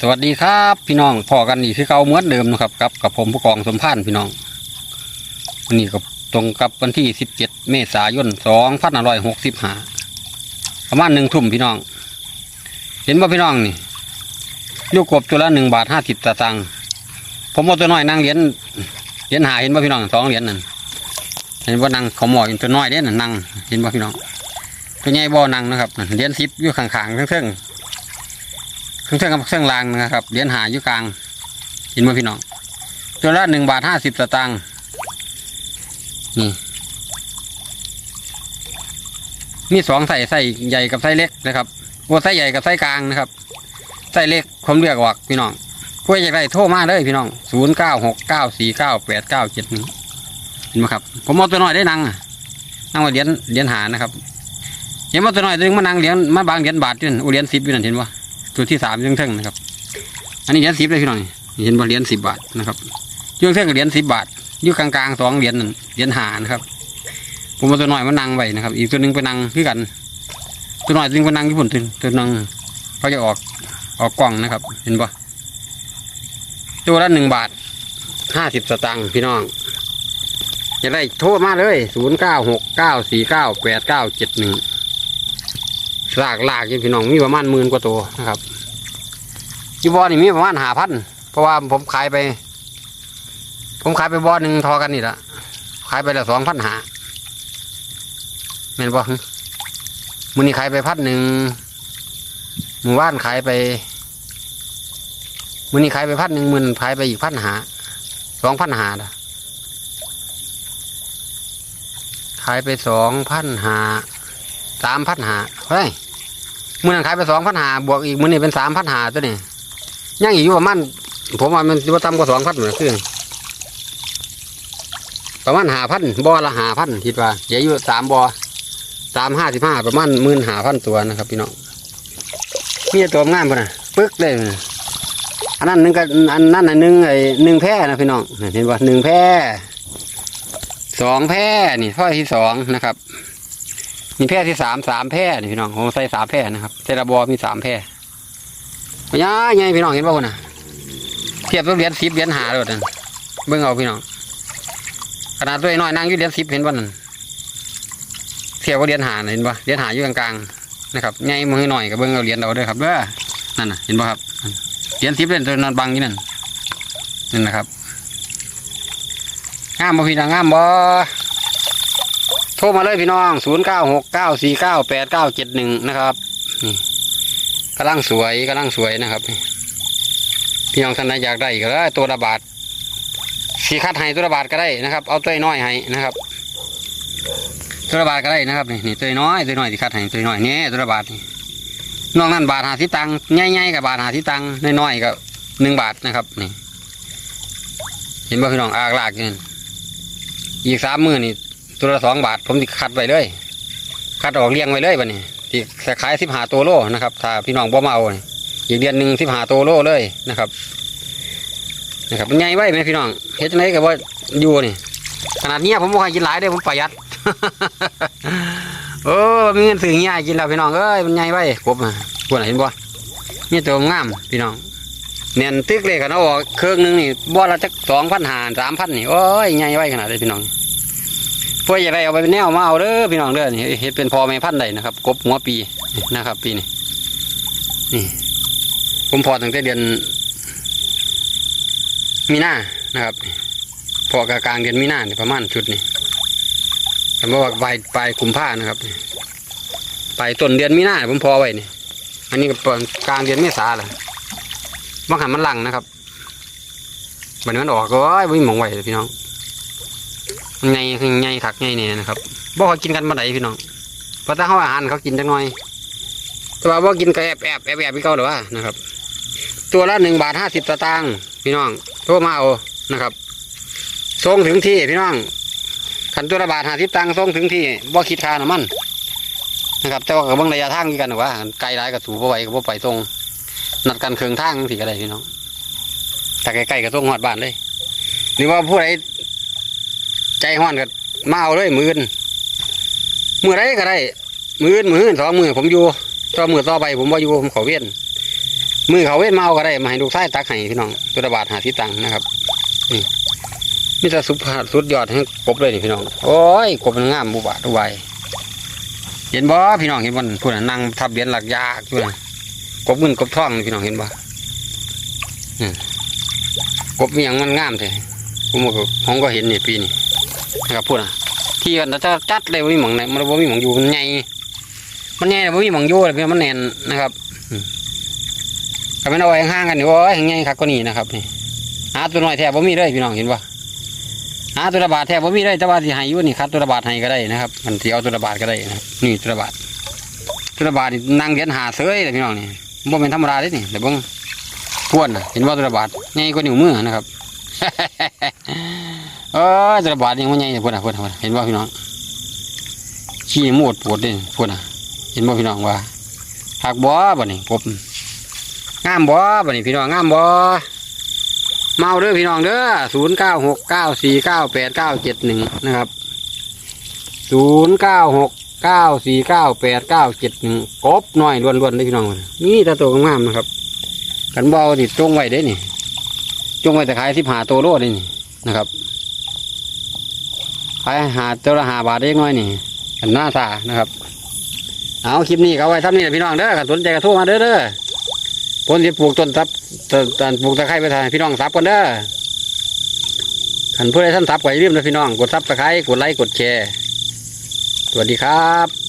สวัสดีครับพี่น้องพอกันอีกคือเก่าเหมือนเดิมนะครับกับกับผมผู้กองสมพานพี่น้องวันนี้ก็ตรงกับวันที่17เจ็ดเมษายน2565ประมาณหนึ่งทุ่มพี่น้อง เห็นว่าพี่น้องนี่ลูกกบตัวละหนึ่งบาทห้าสิบตางค์ผมเอาตัวน้อยนั่งเหรียญเหรียญหาเห็นว่าพี่น้องสองเหรียญนั่นเห็นว่านั่งเขาหมอยตัวน้อยเนั่นนั่งเห็นว่าพี่น้องตัวใหญ่บ่นั่งนะครับเหรียญสิบอยู่ข้างๆเทิงๆเครื่อง เครื่องกับเครื่องรางนะครับเหรียญหาอยู่กลางเห็นไหมพี่น้องตัวละหนึ่งบาทห้าสิบสตางค์นี่มีสองใส่ใส่ใหญ่กับใส่เล็กนะครับโอ้ใส่ใหญ่กับใส่กลางนะครับใส่เล็กผมเรียกว่าพี่น้องผู้ใหญ่ไรโทรมาเลยพี่น้องศูนย์เก้าหกเก้าสี่เก้าแปดเก้าเจ็ดนี้เห็นไหมครับ ผมเอาตัวน้อยได้นังนั่งว่าเหรียญเหรียญหานะครับ เห็นว่าตัวน้อยตัวนึงมานั่งเหรียญมาบางเหรียญบาทอยู่นั่นอุเหรียญสิบอยู่นั่นเห็นปะ ตัวที่สามยังเท่งนะครับ อันนี้เหรียญสิบเลยพี่น้องเห็นบ่เหรียญสิบบาทนะครับยังเท่งกับเหรียญสิบบาทยู่กลางๆสองเหรียญเหรียญหานะครับ ผมเอาตัวหน้อยมานั่งไว้นะครับ อีกตัวหนึ่งไปนั่งคือกัน ตัวหน้อยตัวหนึงไปนั่งญี่ปุ่นตัวตัวนึงเขาจะออกออกกล่องนะครับ เห็นปะตัวละหนึ่งบาทห้าสิบสตางค์พี่น้องจะได้โทรมาเลยศูนย์เก้าหกเก้าสี่เก้าแปดเก้าเจ็ดหนึ่ง ลากลากยู่พี่น้องมีประมาณหมื่นกว่าตัวนะครับอีบอนี่มีประมาณหาพันเพราะว่าผมขายไป ผมขายไปบอหนึ่งทอกันนี่ละขายไปล้วสองพันหาแม่นบอมือนี้ขายไปพันหนึ่งหมู่บ้านขายไปมือนี้ขายไปพันหนึ่งหมื่นขายไปอีกพันหาสองพันหาละขายไปสองพันหาสามพันหาเฮ้ย มื่อนั้นขายไปสองพันหาบวกอีกมื่อนี้เป็นสามพันหาตัวนี้ยังอีกอยู่ประมาณผมว่ามันว่าต่ำกว่าสองพันเหมือนคือประมาณหาพันบอละหาพันคิดว่าเหลืออยู่สามบอสามห้าสิบห้าประมาณหมื่นหาพันตัวนะครับ พี่น้องมีตัวงามปะนะปึ๊กเลยอันนั้นหนึ่งกับอันนั้นอันหนึ่งไอ้หนึ่งแพร่นะพี่น้องเห็นว่าหนึ่งแพร่สองแพร่นี่ข้อที่สองนะครับ มีแพร่ที่สามสามแพร่นี่พี่น้องผมใส่สามแพร่นะครับใส่ระบอมีสามแพร่ปัญญาไงพี่น้องเห็นป่าวนะเทียบตัวเหรียญสิบเหรียญหาเลยนั่นเบิ่งเอาพี่น้องขนาดตัวน้อยนั่งอยู่เหรียญสิบเห็นป่ะนั่นเทียบกับเหรียญหาเห็นป่ะเหรียญหาอยู่กลางๆนะครับไงมือหน่อยกับเบิ่งเอาเหรียญเอาเด้อครับเด้อนั่นน่ะเห็นป่ะครับเหรียญสิบเหรียญตัวนอนบังอยู่นั่นนั่นนะครับงามบ่พี่น้องงามบ่ ทรมาเลยพี่น้อง0 9 6 9 4 9 8 9 7 1นะครับนี่กำลังสวยกำลังสวยนะครับ พี่น้องท่านใดอยากได้ก็ได้ตัวละบาทสีคัดให้ตัวละบาทก็ได้นะครับ เอาตัวน้อยให้นะครับตัวละบาทก็ได้นะครับนี่ตัวน้อยตัวน้อยที่คัดให้ตัวน้อยนี่ตัวละบาทนี่นอกนั้นบาทหาสิบตังค์ใหญ่ๆกับบาทหาสิบตังค์น้อยๆก็หนึ่งบาทนะครับนี่ เห็นบ่พี่น้องอากลากอยู่นั่นอีกสามมือนี่ ตัวละสองบาท ผมติคัดไว้เลย คัดออกเลี้ยงไว้เลยบัดนี้ที่ขายสิบหาตัวโลนะครับ ถ้าพี่น้องบ่มเอานี่อีกเดือนหนึ่งสิบหาตัวโลเลยนะครับ นะครับมันใหญ่ไว้ไหมพี่น้องเฮ็ดจังไดก็บ่อยู่นี่ขนาดเนี้ยผมบ่ค่อยกินหลายเด้ผมประหยัดโอ้มีเงินซื้อเงี้ยกินแล้วพี่น้องเอ้ยมันใหญ่ไว้กบอะพวกน่ะเห็นบ่นี่ตัวงามพี่น้องเนียนตึกเลยกันเอาออกเครื่องหนึงนี่บ่ละจักสองพันหาสามพันนี่โอ้ยใหญ่ไว้ขนาดเลยพี่น้อง เพื่ออยากได้เอาไปเป็นแนวมาเอาเด้อพี่น้องเด้อนี่เฮ็ดเป็นพอแม่พันธุ์ได้นะครับกบหัวปีนะครับ ปีนี้นี่ผมพอตั้งแต่เดือน มีนานะครับพอกลางเดือนมีนาเนี่ยประมาณชุดนี้แต่ว่าปลายปลายกุมภานะครับปลายต้นเดือนมีนาผมพอไว้นี่อันนี้ก็กลางเดือนเมษาแหละบางหันมันหลังนะครับบัดนี้มันออกก็ไม่มองไหวเลยพี่น้อง ไงไงขักไงเนี่ยนะครับบ่เขากินกันมาไหนพี่น้องเพราะถ้าเขาอาหารเขากินจังหน่อย แต่ว่าบ่กินก็แอบแอบแอบแอบพี่เขาหรือว่านะครับ ตัวละหนึ่งบาทห้าสิบสตางค์พี่น้องโทรมาเอานะครับส่งถึงที่พี่น้องขันตัวละบาทห้าสิบตังค์ส่งถึงที่บ่คิดค่าน้ำมันนะครับแต่ว่ากับเบิ่งระยะทางกันหรือว่าไกลหลายกับสูบบ่ไหวกับบ่ไปตรงนัดกันเคืองทางสิก็ได้พี่น้องถ้าใกล้ๆก็ส่งหอดบ้านเลยหรือว่าผู้ใด ใจห้อนก็มาเอาเลยมือนมือไรก็ได้ มือนมือนสองมือผมอยู่ต่อมือต่อไปผมว่าอยู่ผมขอเวียนมือเขาเว้นเมาก็ได้มาให้ลูกชายตักให้พี่น้องตัวละบาทหาที่ตังค์นะครับนี่มีแต่สุดสุดยอดให้กบเลยนี่พี่น้องโอ้ยกบมันงามบุบาทุกวัยเห็นบ่พี่น้องเห็นบ่พูดน่ะนั่งทับเหรียญหลักยากอยู่นะกบเงินกบทองพี่น้องเห็นบ่กบมีอย่างมันงามแท้ผมก็ผมก็เห็นนี่ปีนี้ นะครับพูดนะที่กันจะจัดเลยบ่มีหมองไหนมันบ่มีหมองอยู่มันใหญ่มันใหญ่บ่มีหมองอยู่เลยมันแน่นนะครับก็ไม่นเอาไว้ห่างกันนี่โอ้ยใหญ่คักกว่านี้นะครับนี่หาตัวน้อยแทบบ่มีเลยพี่น้องเห็นปะหาตัวระบาดแทบบ่มีเลยแต่ว่าสิให้อยู่นี่คัดตัวระบาดให้ก็ได้นะครับ มันสิเอาตัวระบาดก็ได้นะนี่ตัวระบาดตัวระบาดนี่นั่งเรียนหาเสยเลยพี่น้องนี่บ่เป็นธรรมดาเด้นี่แต่เบิ่งพวนนะเห็นว่าตัวระบาดใหญ่กว่านิ้วมือนะครับ เออตัวระบาดยังไมันใหญ่พวนน่ะพวนน่ะพวนน่ะเห็นว่าพี่น้องขี้มูดปวดเด้พวนน่ะ เห็นบ่พี่น้องว่าหักบ่บ่นี่กบงามบ่บ่นี่พี่น้องงามบ่เมาเด้อพี่น้องเด้อศูนย์เก้าหกเก้าสี่เก้าแปดเก้าเจ็ดหนึ่งนะครับศูนย์เก้าหกเก้าสี่เก้าแปดเก้าเจ็ดหนึ่งกบน้อยล้วนๆเลยพี่น้องนี่ตาตัวงามนะครับ กันบาติดจงไว้เด้นี่จงไว้แต่ขายสิบหาตัวโลดนี่นะครับ ขายหาตัวละหาบาทเล็กน้อยนี่กันหน้าตานะครับ เอาคลิปนี้เขาไว้ทำนี่พี่น้องเด้อกันสนใจกระทรมาเด้อเด้อผลที่ปลูกต้นทับต้นปลูกตะไคร้ไปทานพี่น้องซับกันเด้อขันผู้ให้ท่านซับก็อย่าลืมนะพี่น้อง กดซับตะไคร้กดไลค์กดแชร์สวัสดีครับ